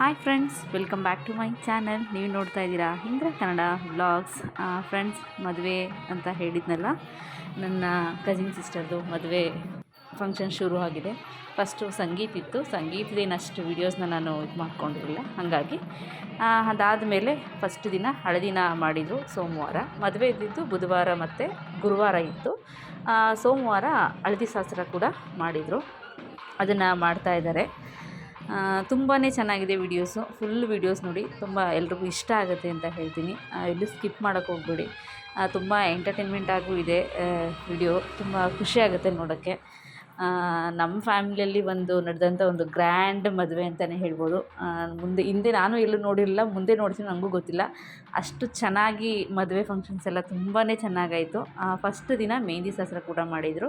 Hi friends welcome back to my channel ನೀವು ನೋಡ್ತಾ ಇದ್ದೀರಾ ಇಂದ್ರ ಕನ್ನಡ ವ್ಲಾಗ್ಸ್ ಫ್ರೆಂಡ್ಸ್ ಮದುವೆ ಅಂತ ಹೇಳಿದ್ನಲ್ಲ, ನನ್ನ ಕಸಿನ್ ಸಿಸ್ಟರ್ದು ಮದುವೆ ಫಂಕ್ಷನ್ ಶುರು ಆಗಿದೆ. ಫಸ್ಟು ಸಂಗೀತ ಇತ್ತು. ಸಂಗೀತದೇನಷ್ಟು ವೀಡಿಯೋಸ್ನ ನಾನು ಇದು ಮಾಡ್ಕೊಂಡಿರಲಿಲ್ಲ, ಹಾಗಾಗಿ ಅದಾದ ಮೇಲೆ ಫಸ್ಟ್ ದಿನ ಹಳದಿನ ಮಾಡಿದರು ಸೋಮವಾರ. ಮದುವೆ ಇದ್ದಿದ್ದು ಬುಧವಾರ ಮತ್ತು ಗುರುವಾರ ಇತ್ತು. ಸೋಮವಾರ ಹಳದಿ ಶಾಸ್ತ್ರ ಕೂಡ ಮಾಡಿದರು. ಅದನ್ನು ಮಾಡ್ತಾಯಿದ್ದಾರೆ ತುಂಬಾ ಚೆನ್ನಾಗಿದೆ ವೀಡಿಯೋಸು. ಫುಲ್ ವೀಡಿಯೋಸ್ ನೋಡಿ, ತುಂಬ ಎಲ್ರಿಗೂ ಇಷ್ಟ ಆಗುತ್ತೆ ಅಂತ ಹೇಳ್ತೀನಿ. ಎಲ್ಲೂ ಸ್ಕಿಪ್ ಮಾಡೋಕ್ಕೆ ಹೋಗಬೇಡಿ. ತುಂಬ ಎಂಟರ್ಟೈನ್ಮೆಂಟ್ ಆಗೂ ಇದೆ ವಿಡಿಯೋ. ತುಂಬ ಖುಷಿಯಾಗುತ್ತೆ ನೋಡೋಕ್ಕೆ. ನಮ್ಮ ಫ್ಯಾಮಿಲಿಯಲ್ಲಿ ಒಂದು ನಡೆದಂಥ ಒಂದು ಗ್ರ್ಯಾಂಡ್ ಮದುವೆ ಅಂತಲೇ ಹೇಳ್ಬೋದು. ಮುಂದೆ, ಹಿಂದೆ ನಾನು ಎಲ್ಲೂ ನೋಡಿರಲಿಲ್ಲ, ಮುಂದೆ ನೋಡ್ತೀನಿ ನನಗೂ ಗೊತ್ತಿಲ್ಲ. ಅಷ್ಟು ಚೆನ್ನಾಗಿ ಮದುವೆ ಫಂಕ್ಷನ್ಸ್ ಎಲ್ಲ ತುಂಬಾ ಚೆನ್ನಾಗಾಯಿತು. ಫಸ್ಟ್ ದಿನ ಮೆಹಂದಿ ಶಾಸ್ತ್ರ ಕೂಡ ಮಾಡಿದರು.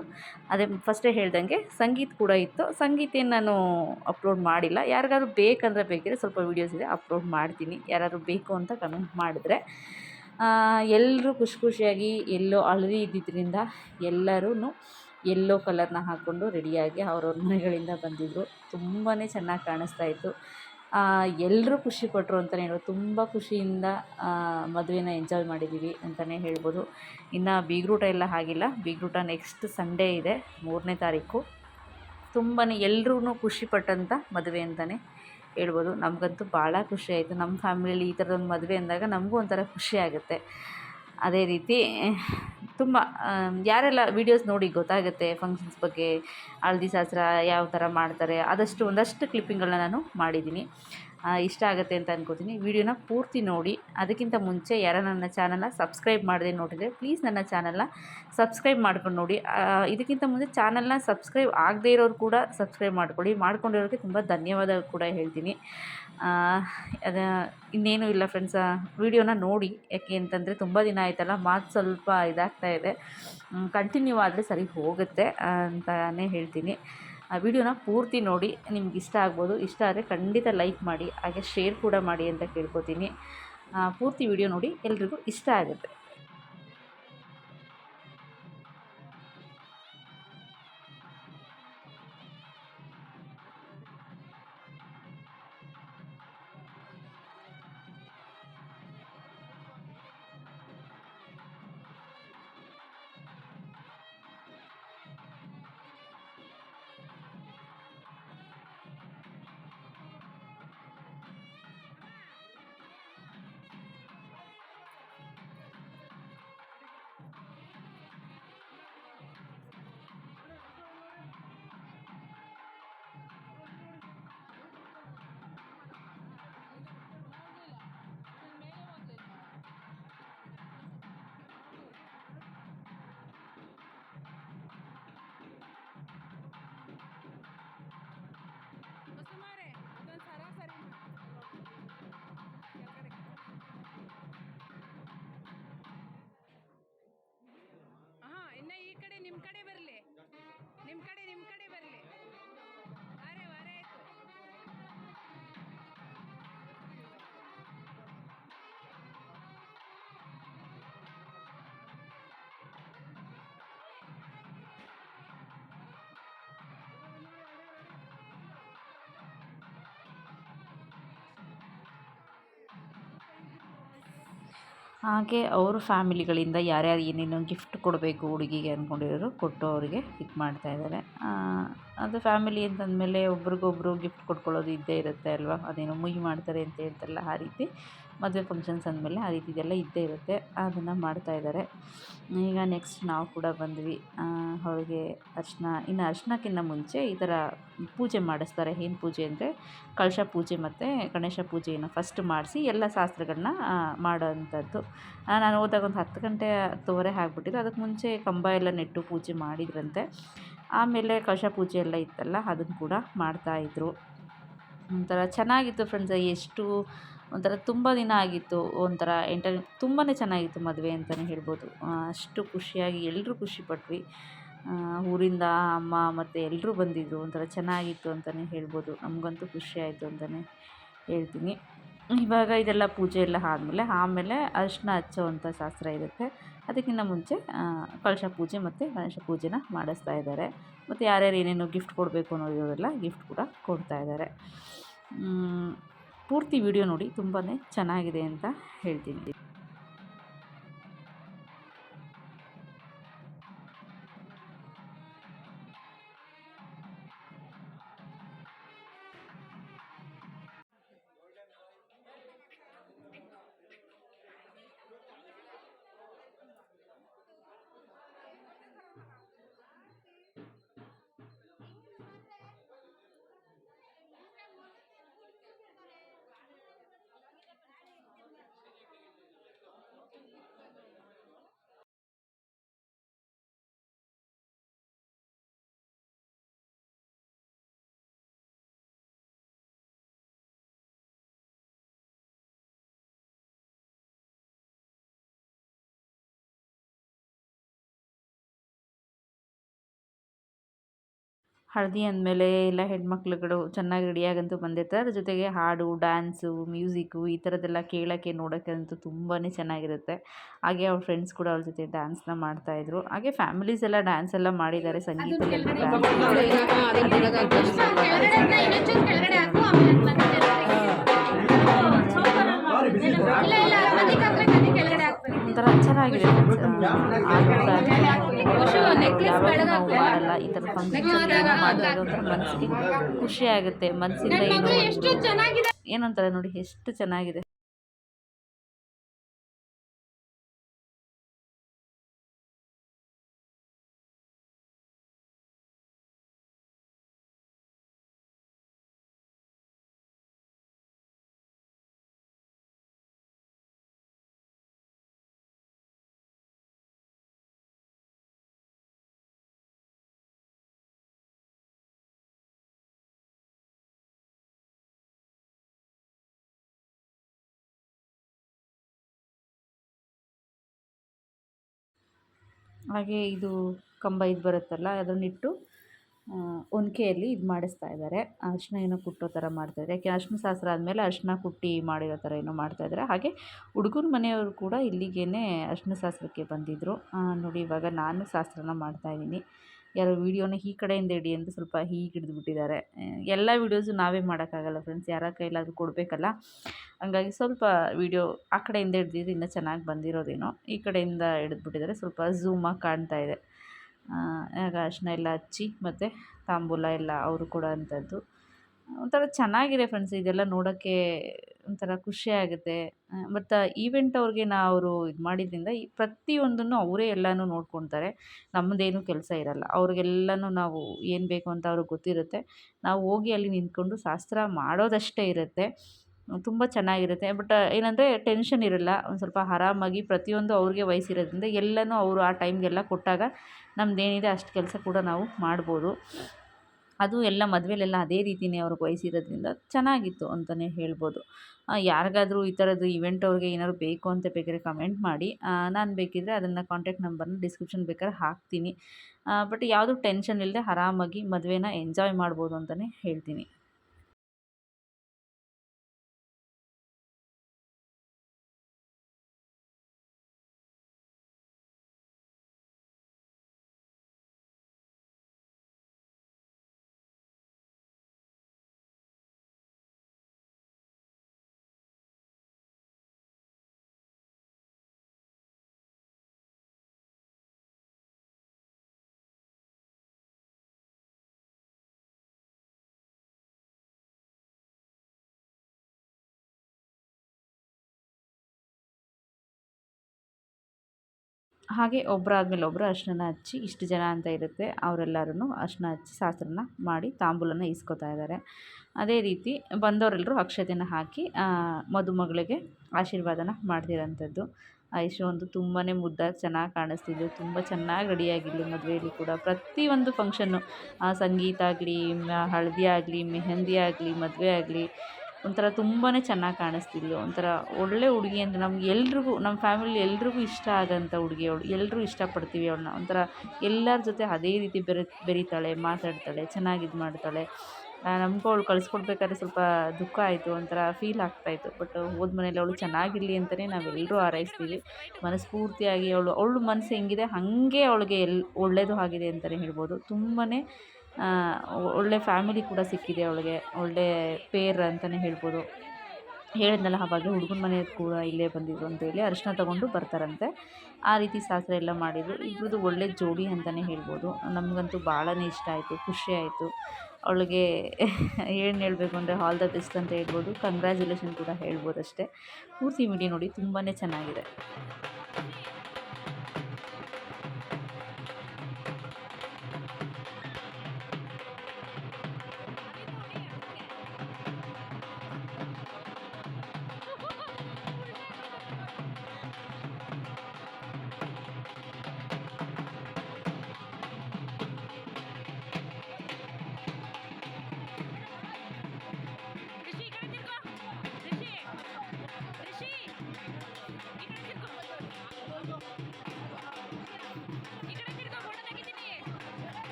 ಅದೇ ಫಸ್ಟೇ ಹೇಳ್ದಂಗೆ ಸಂಗೀತ ಕೂಡ ಇತ್ತು. ಸಂಗೀತ ಏನು ನಾನು ಅಪ್ಲೋಡ್ ಮಾಡಿಲ್ಲ. ಯಾರಿಗಾದ್ರೂ ಬೇಕಂದರೆ ಬೇಕಿದ್ರೆ ಸ್ವಲ್ಪ ವೀಡಿಯೋಸ್ ಇದೆ ಅಪ್ಲೋಡ್ ಮಾಡ್ತೀನಿ. ಯಾರಾದರೂ ಬೇಕು ಅಂತ ಕಮೆಂಟ್ ಮಾಡಿದ್ರೆ. ಎಲ್ಲರೂ ಖುಷಿ ಖುಷಿಯಾಗಿ ಎಲ್ಲೋ ಅಳರಿ ಇದ್ದಿದ್ದರಿಂದ ಎಲ್ಲರೂ ಎಲ್ಲೋ ಕಲರ್ನ ಹಾಕ್ಕೊಂಡು ರೆಡಿಯಾಗಿ ಅವ್ರವ್ರ ಮನೆಗಳಿಂದ ಬಂದಿದ್ದರು ತುಂಬಾ ಚೆನ್ನಾಗಿ ಕಾಣಿಸ್ತಾ ಇತ್ತು. ಎಲ್ಲರೂ ಖುಷಿಪಟ್ಟರು ಅಂತಲೇ ಹೇಳ್ಬೋದು. ತುಂಬ ಖುಷಿಯಿಂದ ಮದುವೆನ ಎಂಜಾಯ್ ಮಾಡಿದ್ದೀವಿ ಅಂತಲೇ ಹೇಳ್ಬೋದು. ಇನ್ನು ಬೀಗ್ರೂಟ ಎಲ್ಲ ಆಗಿಲ್ಲ. ಬೀಗ್ರೂಟ ನೆಕ್ಸ್ಟ್ ಸಂಡೇ ಇದೆ, ಮೂರನೇ ತಾರೀಕು. ತುಂಬಾ ಎಲ್ರೂ ಖುಷಿಪಟ್ಟಂಥ ಮದುವೆ ಅಂತಲೇ ಹೇಳ್ಬೋದು. ನಮಗಂತೂ ಭಾಳ ಖುಷಿ ಆಯಿತು. ನಮ್ಮ ಫ್ಯಾಮಿಲಿಯಲ್ಲಿ ಈ ಥರದೊಂದು ಮದುವೆ ಅಂದಾಗ ನಮಗೂ ಒಂಥರ ಖುಷಿ ಆಗುತ್ತೆ. ಅದೇ ರೀತಿ ತುಂಬ ಯಾರೆಲ್ಲ ವೀಡಿಯೋಸ್ ನೋಡಿ ಗೊತ್ತಾಗುತ್ತೆ ಫಂಕ್ಷನ್ಸ್ ಬಗ್ಗೆ, ಹಳದಿ ಶಾಸ್ತ್ರ ಯಾವ ಥರ ಮಾಡ್ತಾರೆ, ಆದಷ್ಟು ಒಂದಷ್ಟು ಕ್ಲಿಪ್ಪಿಂಗ್ಗಳನ್ನ ನಾನು ಮಾಡಿದ್ದೀನಿ. ಇಷ್ಟ ಆಗುತ್ತೆ ಅಂತ ಅಂದ್ಕೋತೀನಿ ವಿಡಿಯೋನ ಪೂರ್ತಿ ನೋಡಿ. ಅದಕ್ಕಿಂತ ಮುಂಚೆ ಯಾರೋ ನನ್ನ ಚಾನಲ್ನ ಸಬ್ಸ್ಕ್ರೈಬ್ ಮಾಡದೆ ನೋಡಿದರೆ ಪ್ಲೀಸ್ ನನ್ನ ಚಾನಲ್ನ ಸಬ್ಸ್ಕ್ರೈಬ್ ಮಾಡ್ಕೊಂಡು ನೋಡಿ. ಇದಕ್ಕಿಂತ ಮುಂಚೆ ಚಾನಲ್ನ ಸಬ್ಸ್ಕ್ರೈಬ್ ಆಗದೇ ಇರೋರು ಕೂಡ ಸಬ್ಸ್ಕ್ರೈಬ್ ಮಾಡ್ಕೊಳ್ಳಿ. ಮಾಡ್ಕೊಂಡಿರೋರಿಗೆ ತುಂಬ ಧನ್ಯವಾದ ಕೂಡ ಹೇಳ್ತೀನಿ. ಅದ, ಇನ್ನೇನು ಇಲ್ಲ ಫ್ರೆಂಡ್ಸ್. ವಿಡಿಯೋನ ನೋಡಿ. ಯಾಕೆ ಅಂತಂದರೆ ತುಂಬ ದಿನ ಆಯ್ತಲ್ಲ, ಮಾತು ಸ್ವಲ್ಪ ಇದಾಗ್ತಾ ಇದೆ. ಕಂಟಿನ್ಯೂ ಆದರೆ ಸರಿ ಹೋಗುತ್ತೆ ಅಂತಲೇ ಹೇಳ್ತೀನಿ. ಆ ವಿಡಿಯೋನ ಪೂರ್ತಿ ನೋಡಿ, ನಿಮ್ಗೆ ಇಷ್ಟ ಆಗ್ಬೋದು. ಇಷ್ಟ ಆದರೆ ಖಂಡಿತ ಲೈಕ್ ಮಾಡಿ, ಹಾಗೆ ಶೇರ್ ಕೂಡ ಮಾಡಿ ಅಂತ ಕೇಳ್ಕೊತೀನಿ. ಪೂರ್ತಿ ವಿಡಿಯೋ ನೋಡಿ, ಎಲ್ರಿಗೂ ಇಷ್ಟ ಆಗುತ್ತೆ. ಹಾಗೆ ಅವ್ರ ಫ್ಯಾಮಿಲಿಗಳಿಂದ ಯಾರ್ಯಾರು ಏನೇನೋ ಗಿಫ್ಟ್ ಕೊಡಬೇಕು ಹುಡುಗಿಗೆ ಅಂದ್ಕೊಂಡಿರೋರು ಕೊಟ್ಟು ಅವರಿಗೆ ಇದು ಮಾಡ್ತಾಯಿದ್ದಾರೆ ಅದು ಫ್ಯಾಮಿಲಿ ಅಂತಂದಮೇಲೆ ಒಬ್ರಿಗೊಬ್ರು ಗಿಫ್ಟ್ ಕೊಟ್ಕೊಳ್ಳೋದು ಇದ್ದೇ ಇರುತ್ತೆ ಅಲ್ವಾ? ಅದೇನೋ ಮುಯಿ ಮಾಡ್ತಾರೆ ಅಂತ ಹೇಳ್ತಾರಲ್ಲ ಆ ರೀತಿ. ಮದುವೆ ಫಂಕ್ಷನ್ಸ್ ಅಂದಮೇಲೆ ಆ ರೀತಿ ಇದೆಲ್ಲ ಇದ್ದೇ ಇರುತ್ತೆ. ಅದನ್ನು ಮಾಡ್ತಾಯಿದ್ದಾರೆ ಈಗ ನೆಕ್ಸ್ಟ್ ನಾವು ಕೂಡ ಬಂದ್ವಿ. ಅವ್ರಿಗೆ ಅರ್ಶಿನ, ಇನ್ನು ಅರ್ಶಿನಕ್ಕಿಂತ ಮುಂಚೆ ಈ ಥರ ಪೂಜೆ ಮಾಡಿಸ್ತಾರೆ. ಏನು ಪೂಜೆ ಅಂದರೆ ಕಳಶ ಪೂಜೆ ಮತ್ತು ಗಣೇಶ ಪೂಜೆಯನ್ನು ಫಸ್ಟ್ ಮಾಡಿಸಿ ಎಲ್ಲ ಶಾಸ್ತ್ರಗಳನ್ನ ಮಾಡೋವಂಥದ್ದು. ನಾನು ಹೋದಾಗ ಒಂದು ಹತ್ತು ಗಂಟೆ ಹತ್ತುವರೆ ಆಗಿಬಿಟ್ಟಿತ್ತು ಅದಕ್ಕೆ ಮುಂಚೆ ಕಂಬ ಎಲ್ಲ ನೆಟ್ಟು ಪೂಜೆ ಮಾಡಿದ್ರಂತೆ. ಆಮೇಲೆ ಕಳಶ ಪೂಜೆ ಎಲ್ಲ ಇತ್ತಲ್ಲ, ಅದನ್ನು ಕೂಡ ಮಾಡ್ತಾಯಿದ್ರು ಒಂಥರ ಚೆನ್ನಾಗಿತ್ತು ಫ್ರೆಂಡ್ಸ್ ಎಷ್ಟು ಒಂಥರ ತುಂಬ ದಿನ ಆಗಿತ್ತು, ಒಂಥರ ಎಂಟರ್ ತುಂಬಾ ಚೆನ್ನಾಗಿತ್ತು ಮದುವೆ ಅಂತಲೇ ಹೇಳ್ಬೋದು. ಅಷ್ಟು ಖುಷಿಯಾಗಿ ಎಲ್ಲರೂ ಖುಷಿಪಟ್ವಿ ಊರಿಂದ ಅಮ್ಮ ಮತ್ತು ಎಲ್ಲರೂ ಬಂದಿದ್ದರು ಒಂಥರ ಚೆನ್ನಾಗಿತ್ತು ಅಂತಲೇ ಹೇಳ್ಬೋದು. ನಮಗಂತೂ ಖುಷಿಯಾಯಿತು ಅಂತಲೇ ಹೇಳ್ತೀನಿ. ಇವಾಗ ಇದೆಲ್ಲ ಪೂಜೆ ಎಲ್ಲ ಆದಮೇಲೆ, ಆಮೇಲೆ ಅರಿಶಿನ ಹಚ್ಚೋವಂಥ ಶಾಸ್ತ್ರ ಇರುತ್ತೆ. ಅದಕ್ಕಿಂತ ಮುಂಚೆ ಕಳಶ ಪೂಜೆ ಮತ್ತು ಗಣೇಶ ಪೂಜೆನ ಮಾಡಿಸ್ತಾ ಇದ್ದಾರೆ. ಮತ್ತು ಯಾರ್ಯಾರು ಏನೇನು ಗಿಫ್ಟ್ ಕೊಡಬೇಕು ಅನ್ನೋದೆಲ್ಲ ಗಿಫ್ಟ್ ಕೂಡ ಕೊಡ್ತಾ ಇದ್ದಾರೆ. ಪೂರ್ತಿ ವಿಡಿಯೋ ನೋಡಿ ತುಂಬಾ ಚೆನ್ನಾಗಿದೆ ಅಂತ ಹೇಳ್ತೀನಿ. ಹಳದಿ ಅಂದಮೇಲೆ ಎಲ್ಲ ಹೆಣ್ಮಕ್ಳುಗಳು ಚೆನ್ನಾಗಿ ರೆಡಿಯಾಗಂತೂ ಬಂದಿರ್ತಾರೆ ಅದ್ರ ಜೊತೆಗೆ ಹಾಡು ಡ್ಯಾನ್ಸು ಮ್ಯೂಸಿಕ್ಕು ಈ ಥರದ್ದೆಲ್ಲ ಕೇಳೋಕ್ಕೆ ನೋಡೋಕ್ಕೆ ಅಂತೂ ತುಂಬಾ ಚೆನ್ನಾಗಿರುತ್ತೆ ಹಾಗೆ ಅವ್ರ ಫ್ರೆಂಡ್ಸ್ ಕೂಡ ಅವ್ರ ಜೊತೆ ಡ್ಯಾನ್ಸ್ನ ಮಾಡ್ತಾಯಿದ್ರು ಹಾಗೆ ಫ್ಯಾಮಿಲೀಸ್ ಎಲ್ಲ ಡ್ಯಾನ್ಸ್ ಎಲ್ಲ ಮಾಡಿದ್ದಾರೆ ಸಂಗೀತದಲ್ಲಿ ಒಂಥರ ಚೆನ್ನಾಗಿದೆ ಮಾಡಲ್ಲ ಈ ಥರ ಫಂಕ್ಷನ್ ಮಾಡಿದಾಗ ಒಂಥರ ಮನಸ್ಸಿಗೆ ಖುಷಿ ಆಗುತ್ತೆ ಮನಸ್ಸಿಂದ ಏನೋ ಏನಂತಾರೆ ನೋಡಿ ಎಷ್ಟು ಚೆನ್ನಾಗಿದೆ. ಹಾಗೆ ಇದು ಕಂಬ ಇದು ಬರುತ್ತಲ್ಲ ಅದನ್ನಿಟ್ಟು ಒನಕೆಯಲ್ಲಿ ಇದು ಮಾಡಿಸ್ತಾ ಇದ್ದಾರೆ. ಅರಿಶಿನ ಏನೋ ಕುಟ್ಟೋ ಥರ ಮಾಡ್ತಾಯಿದ್ದಾರೆ ಯಾಕೆ ಅರಿಶಿನ ಶಾಸ್ತ್ರ ಆದಮೇಲೆ ಅರಿಶಿನ ಕುಟ್ಟಿ ಮಾಡಿರೋ ಥರ ಏನೋ ಮಾಡ್ತಾಯಿದ್ದಾರೆ ಹಾಗೆ ಹುಡುಗನ ಮನೆಯವರು ಕೂಡ ಇಲ್ಲಿಗೇ ಅರಿಶಿನ ಶಾಸ್ತ್ರಕ್ಕೆ ಬಂದಿದ್ದರು ನೋಡಿ ಇವಾಗ ನಾನು ಶಾಸ್ತ್ರನ ಮಾಡ್ತಾಯಿದ್ದೀನಿ ಯಾರೋ ವೀಡಿಯೋನ ಈ ಕಡೆಯಿಂದ ಹಿಡಿ ಅಂತ ಸ್ವಲ್ಪ ಹೀಗೆ ಹಿಡಿದ್ಬಿಟ್ಟಿದ್ದಾರೆ. ಎಲ್ಲ ವೀಡಿಯೋಸು ನಾವೇ ಮಾಡೋಕ್ಕಾಗಲ್ಲ ಫ್ರೆಂಡ್ಸ್ ಯಾರ ಕೈಲಾದರೂ ಕೊಡಬೇಕಲ್ಲ? ಹಂಗಾಗಿ ಸ್ವಲ್ಪ ವೀಡಿಯೋ ಆ ಕಡೆಯಿಂದ ಹಿಡ್ದಿದ್ದು ಇನ್ನೂ ಚೆನ್ನಾಗಿ ಬಂದಿರೋದೇನೋ ಈ ಕಡೆಯಿಂದ ಹಿಡಿದ್ಬಿಟ್ಟಿದ್ದಾರೆ. ಸ್ವಲ್ಪ ಝೂಮಾಗಿ ಕಾಣ್ತಾ ಇದೆ. ಆಗ ಅರಿಶಿನ ಎಲ್ಲ ಹಚ್ಚಿ ಮತ್ತು ತಾಂಬೂಲ ಎಲ್ಲ ಅವರು ಕೊಡೋ ಅಂಥದ್ದು. ಒಂಥರ ಚೆನ್ನಾಗಿದೆ ಫ್ರೆಂಡ್ಸ್ ಇದೆಲ್ಲ ನೋಡೋಕ್ಕೆ ಒಂಥರ ಖುಷಿ ಆಗುತ್ತೆ. ಮತ್ತು ಈವೆಂಟ್ ಅವ್ರಿಗೆ ಅವರು ಇದು ಮಾಡಿದ್ರಿಂದ ಈ ಪ್ರತಿಯೊಂದನ್ನು ಅವರೇ ಎಲ್ಲನೂ ನೋಡ್ಕೊತಾರೆ. ನಮ್ಮದೇನು ಕೆಲಸ ಇರಲ್ಲ. ಅವ್ರಿಗೆಲ್ಲನೂ ನಾವು ಏನು ಬೇಕು ಅಂತ ಅವ್ರಿಗೆ ಗೊತ್ತಿರುತ್ತೆ. ನಾವು ಹೋಗಿ ಅಲ್ಲಿ ನಿಂತ್ಕೊಂಡು ಶಾಸ್ತ್ರ ಮಾಡೋದಷ್ಟೇ ಇರುತ್ತೆ. ತುಂಬ ಚೆನ್ನಾಗಿರುತ್ತೆ. ಬಟ್, ಏನಂದರೆ ಟೆನ್ಷನ್ ಇರಲ್ಲ. ಒಂದು ಸ್ವಲ್ಪ ಆರಾಮಾಗಿ ಪ್ರತಿಯೊಂದು ಅವ್ರಿಗೆ ವಯಸ್ಸಿರೋದ್ರಿಂದ ಎಲ್ಲನೂ ಅವರು ಆ ಟೈಮ್ಗೆಲ್ಲ ಕೊಟ್ಟಾಗ ನಮ್ಮದೇನಿದೆ ಅಷ್ಟು ಕೆಲಸ ಕೂಡ ನಾವು ಮಾಡ್ಬೋದು. ಅದು ಎಲ್ಲ ಮದುವೆಲೆಲ್ಲ ಅದೇ ರೀತಿಯೇ ಅವ್ರಿಗೆ ವಹಿಸಿರೋದ್ರಿಂದ ಚೆನ್ನಾಗಿತ್ತು ಅಂತಲೇ ಹೇಳ್ಬೋದು. ಯಾರಿಗಾದರೂ ಈ ಥರದ್ದು ಇವೆಂಟ್ ಅವ್ರಿಗೆ ಏನಾದ್ರು ಬೇಕು ಅಂತ ಬೇಕಾದ್ರೆ ಕಮೆಂಟ್ ಮಾಡಿ. ನಾನು ಬೇಕಿದ್ದರೆ ಅದನ್ನು ಕಾಂಟ್ಯಾಕ್ಟ್ ನಂಬರ್ನ ಡಿಸ್ಕ್ರಿಪ್ಷನ್ ಬೇಕಾದ್ರೆ ಹಾಕ್ತೀನಿ. ಬಟ್ ಯಾವುದೂ ಟೆನ್ಷನ್ ಇಲ್ಲದೆ ಆರಾಮಾಗಿ ಮದುವೆನ ಎಂಜಾಯ್ ಮಾಡ್ಬೋದು ಅಂತಲೇ ಹೇಳ್ತೀನಿ. ಹಾಗೆ ಒಬ್ಬರಾದ್ಮೇಲೆ ಒಬ್ಬರು ಅರ್ಶಿನ ಹಚ್ಚಿ ಇಷ್ಟು ಜನ ಅಂತ ಇರುತ್ತೆ. ಅವರೆಲ್ಲರೂ ಅರ್ಶಿನ ಹಚ್ಚಿ ಶಾಸ್ತ್ರನ ಮಾಡಿ ತಾಂಬೂಲನ ಇಸ್ಕೊತಾ ಇದ್ದಾರೆ. ಅದೇ ರೀತಿ ಬಂದವರೆಲ್ಲರೂ ಅಕ್ಷತೆನ ಹಾಕಿ ಮದುಮಗಳಿಗೆ ಆಶೀರ್ವಾದನ ಮಾಡ್ತಿರೋಂಥದ್ದು. ಒಂದು ತುಂಬಾ ಮುದ್ದಾಗಿ ಚೆನ್ನಾಗಿ ಕಾಣಿಸ್ತಿದ್ಲು ತುಂಬ ಚೆನ್ನಾಗಿ ರೆಡಿಯಾಗಿದ್ಲು ಮದುವೆಯಲ್ಲಿ ಕೂಡ. ಪ್ರತಿಯೊಂದು ಫಂಕ್ಷನ್ನು ಸಂಗೀತ ಆಗಲಿ ಹಳದಿ ಆಗಲಿ, ಮೆಹಂದಿ ಆಗಲಿ, ಮದುವೆ ಆಗಲಿ ಒಂಥರ ತುಂಬಾ ಚೆನ್ನಾಗಿ ಕಾಣಿಸ್ತಿದ್ಲು. ಒಂಥರ ಒಳ್ಳೆ ಹುಡುಗಿ ಅಂತ ನಮ್ಗೆ ಎಲ್ರಿಗೂ ನಮ್ಮ ಫ್ಯಾಮಿಲಿ ಎಲ್ರಿಗೂ ಇಷ್ಟ ಆಗೋಂಥ ಹುಡುಗಿ ಅವಳು. ಎಲ್ಲರೂ ಇಷ್ಟಪಡ್ತೀವಿ ಅವಳನ್ನ. ಒಂಥರ ಎಲ್ಲರ ಜೊತೆ ಅದೇ ರೀತಿ ಬೆರೆ, ಬೆರೀತಾಳೆ, ಮಾತಾಡ್ತಾಳೆ, ಚೆನ್ನಾಗಿ ಇದು ಮಾಡ್ತಾಳೆ. ನಮಗೂ ಅವಳು ಕಳಿಸ್ಕೊಡ್ಬೇಕಾದ್ರೆ ಸ್ವಲ್ಪ ದುಃಖ ಆಯಿತು, ಒಂಥರ ಫೀಲ್ ಆಗ್ತಾಯಿತ್ತು ಬಟ್ ಹೋದ ಮನೇಲಿ ಅವಳು ಚೆನ್ನಾಗಿರಲಿ ಅಂತಲೇ ನಾವೆಲ್ಲರೂ ಹಾರೈಸ್ತೀವಿ. ಮನಸ್ಫೂರ್ತಿಯಾಗಿ ಅವಳು ಅವಳು ಮನಸ್ಸು ಹೆಂಗಿದೆ ಹಾಗೆ ಅವಳಿಗೆ ಎಲ್ ಒಳ್ಳೆಯದು ಆಗಿದೆ ಅಂತಲೇ ಹೇಳ್ಬೋದು. ತುಂಬಾ ಒಳ್ಳೆ ಫ್ಯಾಮಿಲಿ ಕೂಡ ಸಿಕ್ಕಿದೆ ಅವಳಿಗೆ. ಒಳ್ಳೆ ಪೇರ್ ಅಂತಲೇ ಹೇಳ್ಬೋದು. ಹೇಳಿದ್ನಲ್ಲ ಆವಾಗ ಹುಡುಗನ ಮನೆಯವ್ರು ಕೂಡ ಇಲ್ಲೇ ಬಂದಿದ್ರು ಅಂತೇಳಿ ಅರಿಶಿನ ತಗೊಂಡು ಬರ್ತಾರಂತೆ. ಆ ರೀತಿ ಶಾಸ್ತ್ರ ಎಲ್ಲ ಮಾಡಿದರು. ಇಬ್ಬರದು ಒಳ್ಳೆ ಜೋಡಿ ಅಂತಲೇ ಹೇಳ್ಬೋದು. ನಮಗಂತೂ ಭಾಳನೇ ಇಷ್ಟ ಆಯಿತು, ಖುಷಿ ಆಯಿತು. ಅವಳಿಗೆ ಏನು ಹೇಳಬೇಕು ಅಂದರೆ ಆಲ್ ದ ಬೆಸ್ಟ್ ಅಂತ ಹೇಳ್ಬೋದು. ಕಂಗ್ರ್ಯಾಚುಲೇಷನ್ ಕೂಡ ಹೇಳ್ಬೋದು ಅಷ್ಟೇ ಪೂರ್ತಿ ವಿಡಿಯೋ ನೋಡಿ ತುಂಬಾ ಚೆನ್ನಾಗಿದೆ.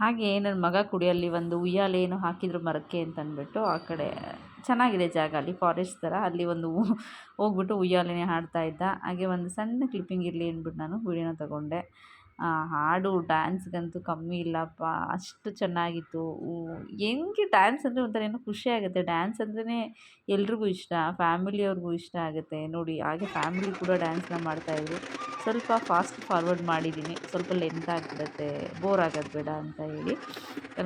ಹಾಗೆ ನನ್ನ ಮಗ ಕುಡಿಯಲ್ಲಿ ಒಂದು ಉಯ್ಯಾಲೆ ಏನು ಹಾಕಿದ್ರು ಮರಕ್ಕೆ ಅಂತ ಅಂದ್ಬಿಟ್ಟು ಆ ಕಡೆ ಚೆನ್ನಾಗಿದೆ ಜಾಗ ಅಲ್ಲಿ ಫಾರೆಸ್ಟ್ ಥರ ಅಲ್ಲಿ ಒಂದು ಹೋಗ್ಬಿಟ್ಟು ಉಯ್ಯಾಲೆನೇ ಇದ್ದ. ಹಾಗೆ ಒಂದು ಸಣ್ಣ ಕ್ಲಿಪ್ಪಿಂಗ್ ಇರಲಿ ಅಂದ್ಬಿಟ್ಟು ನಾನು ವೀಡಿಯೋನ ತಗೊಂಡೆ. ಹಾಡು ಡ್ಯಾನ್ಸ್ಗಂತೂ ಕಮ್ಮಿ ಇಲ್ಲಪ್ಪ, ಅಷ್ಟು ಚೆನ್ನಾಗಿತ್ತು. ಹೆಂಗೆ ಡ್ಯಾನ್ಸ್ ಅಂದರೆ ಒಂಥರ ಏನೋ ಖುಷಿ ಆಗುತ್ತೆ. ಡ್ಯಾನ್ಸ್ ಅಂದ್ರೇ ಎಲ್ರಿಗೂ ಇಷ್ಟ, ಫ್ಯಾಮಿಲಿಯವ್ರಿಗೂ ಇಷ್ಟ ಆಗುತ್ತೆ. ನೋಡಿ, ಹಾಗೆ ಫ್ಯಾಮಿಲಿ ಕೂಡ ಡ್ಯಾನ್ಸ್ನ ಮಾಡ್ತಾಯಿದ್ರು. ಸ್ವಲ್ಪ ಫಾಸ್ಟ್ ಫಾರ್ವರ್ಡ್ ಮಾಡಿದ್ದೀನಿ ಸ್ವಲ್ಪ ಲೆಂತ್ ಆಗಿಬಿಡುತ್ತೆ, ಬೋರ್ ಆಗೋದು ಬೇಡ ಅಂತ ಹೇಳಿ.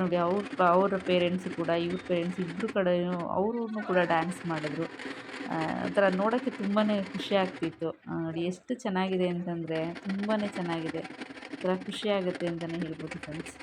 ನೋಡಿ, ಅವ್ರ, ಅವರ ಪೇರೆಂಟ್ಸು ಕೂಡ, ಇವ್ರ ಪೇರೆಂಟ್ಸ್ ಇಬ್ಬರು ಕಡೆಯೂ ಅವರೂ ಕೂಡ ಡ್ಯಾನ್ಸ್ ಮಾಡಿದ್ರು. ಒಂಥರ ನೋಡೋಕ್ಕೆ ತುಂಬಾ ಖುಷಿ ಆಗ್ತಿತ್ತು. ನೋಡಿ, ಎಷ್ಟು ಚೆನ್ನಾಗಿದೆ ಅಂತಂದರೆ ತುಂಬಾ ಚೆನ್ನಾಗಿದೆ. ಒಂಥರ ಖುಷಿ ಆಗುತ್ತೆ ಅಂತಲೇ ಹೇಳ್ಬೋದು ಫ್ರೆಂಡ್ಸ್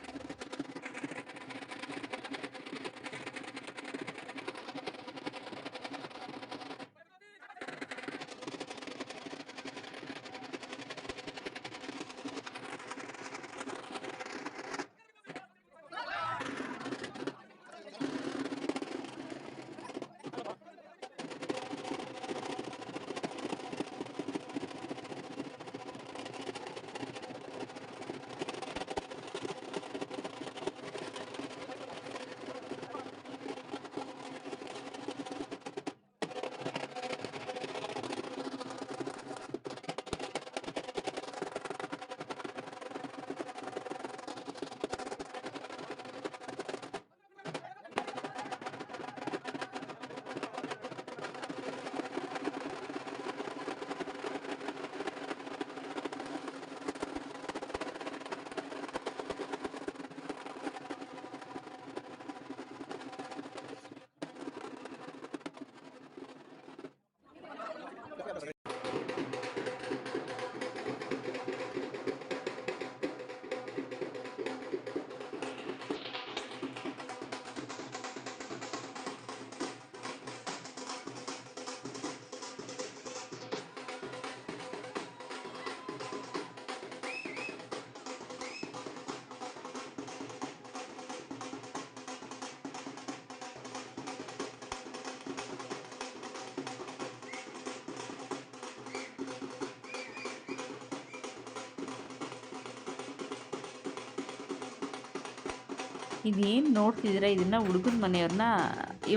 ಇದೇನು ನೋಡ್ತಿದ್ದೀರಾ? ಇದನ್ನು ಹುಡುಗನ ಮನೆಯವ್ರನ್ನ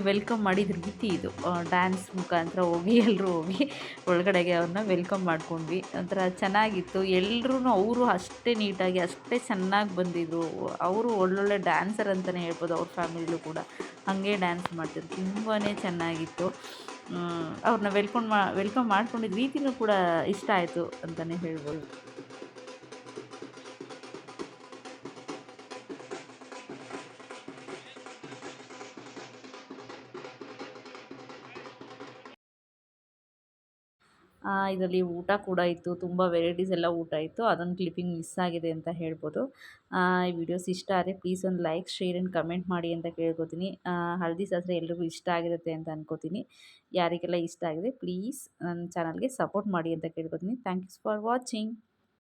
ವೆಲ್ಕಮ್ ಮಾಡಿದ ರೀತಿ ಇದು. ಡ್ಯಾನ್ಸ್ ಮುಖಾಂತರ ಹೋಗಿ ಎಲ್ಲರೂ ಹೋಗಿ, ಒಳಗಡೆಗೆ ಅವ್ರನ್ನ ವೆಲ್ಕಮ್ ಮಾಡ್ಕೊಂಡ್ವಿ. ಒಂಥರ ಚೆನ್ನಾಗಿತ್ತು. ಎಲ್ಲರೂ ಅವರು ಅಷ್ಟೇ ನೀಟಾಗಿ, ಅಷ್ಟೇ ಚೆನ್ನಾಗಿ ಬಂದಿದ್ರು ಅವರು ಒಳ್ಳೊಳ್ಳೆ ಡ್ಯಾನ್ಸರ್ ಅಂತಲೇ ಹೇಳ್ಬೋದು ಅವ್ರ ಫ್ಯಾಮಿಲಿಲೂ ಕೂಡ. ಹಾಗೆ ಡ್ಯಾನ್ಸ್ ಮಾಡ್ತಿದ್ರು. ತುಂಬಾ ಚೆನ್ನಾಗಿತ್ತು. ಅವ್ರನ್ನ ವೆಲ್ಕಮ್ ಮಾ ವೆಲ್ಕಮ್ ಮಾಡ್ಕೊಂಡಿದ್ದ ರೀತಿನೂ ಕೂಡ ಇಷ್ಟ ಆಯಿತು ಅಂತಲೇ ಹೇಳ್ಬೋದು. ಇದರಲ್ಲಿ ಊಟ ಕೂಡ ಇತ್ತು. ತುಂಬ ವೆರೈಟೀಸ್ ಎಲ್ಲ ಊಟ ಇತ್ತು. ಅದೊಂದು ಕ್ಲಿಪ್ಪಿಂಗ್ ಮಿಸ್ ಆಗಿದೆ ಅಂತ ಹೇಳ್ಬೋದು. ಈ ವಿಡಿಯೋಸ್ ಇಷ್ಟ ಆದರೆ ಪ್ಲೀಸ್ ಒಂದು ಲೈಕ್ ಶೇರ್ ಆ್ಯಂಡ್ ಕಮೆಂಟ್ ಮಾಡಿ ಅಂತ ಕೇಳ್ಕೊತೀನಿ. ಹಳದಿ ಸಾಸರೆ ಎಲ್ರಿಗೂ ಇಷ್ಟ ಆಗಿರುತ್ತೆ ಅಂತ ಅನ್ಕೋತೀನಿ. ಯಾರಿಗೆಲ್ಲ ಇಷ್ಟ ಆಗಿದೆ ಪ್ಲೀಸ್ ನನ್ನ ಚಾನಲ್ಗೆ ಸಪೋರ್ಟ್ ಮಾಡಿ ಅಂತ ಕೇಳ್ಕೊತೀನಿ. Thank you for watching